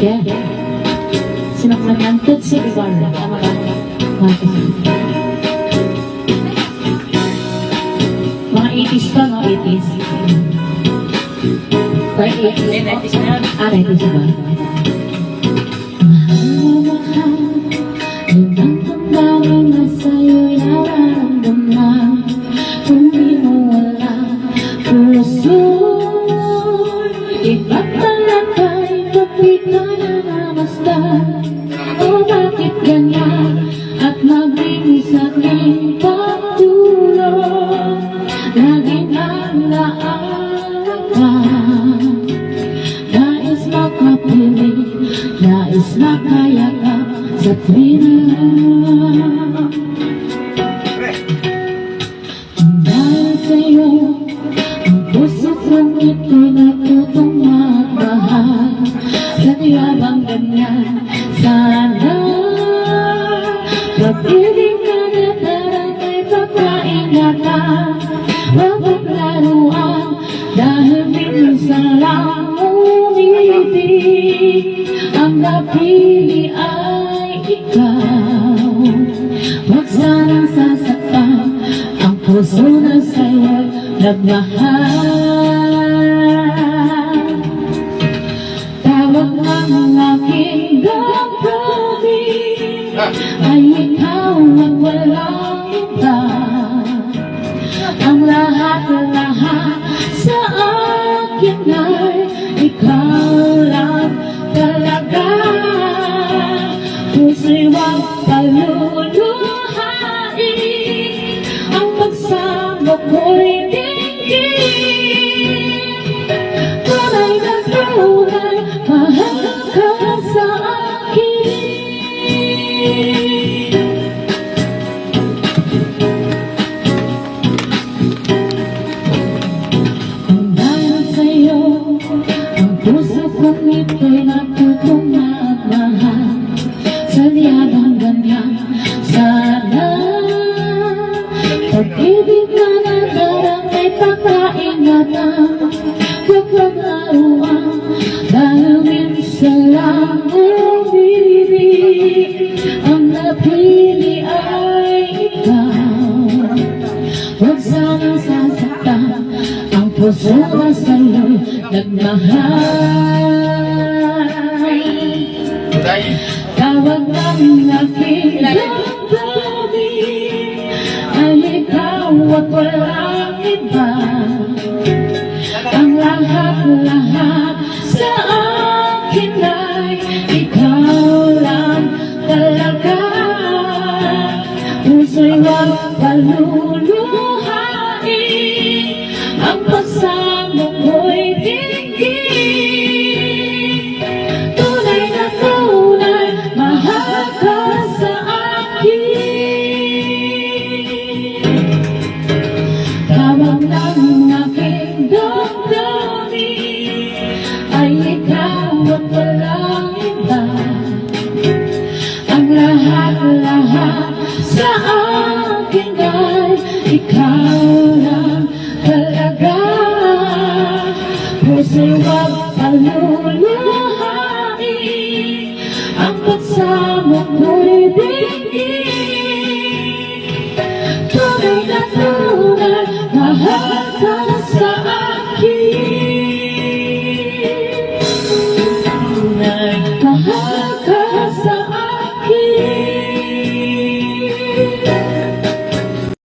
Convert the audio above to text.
Yeah. Ibarra. Tama ba? Okay. Mga 80s pa, mga 80s. Or 80s? May 90s na yan. Ah, 90s ba? Ang pagbawi na sa'yo'y nararamdaman. Kung di kapit ka na namasdan. O bakit ganyan, at magbibig sa aking pagtulong. Laging ang naaalala Nais makapiling, nais makayakap sa tuwina. Dahil sa'yo, Ganyan? Sana Pag-ibig ka na parang may pagkaingatan Huwag maglaruan Dahil minsan lang umibig Ang napili ay ikaw Huwag sanang sasaktan Ang puso na sa'yo'y nagmahal Ay ikaw at walang iba Ang lahat-lahat sa akin ay ikaw lang talaga. Puso'y huwag paluluhain Pag-ibig na nadarang ay pagkaingatan Kapag naruan, dahil minsan lang Napili ay ikaw Huwag sanang sasaktan Ang puso na sa'yo'y nagmahal Tawag ng aking damdamin Ay ikaw at walang iba Ang lahat-lahat sa Puso'y huwag Ikaw lang talaga. Puso'y huwag paluluhain Ang pagsama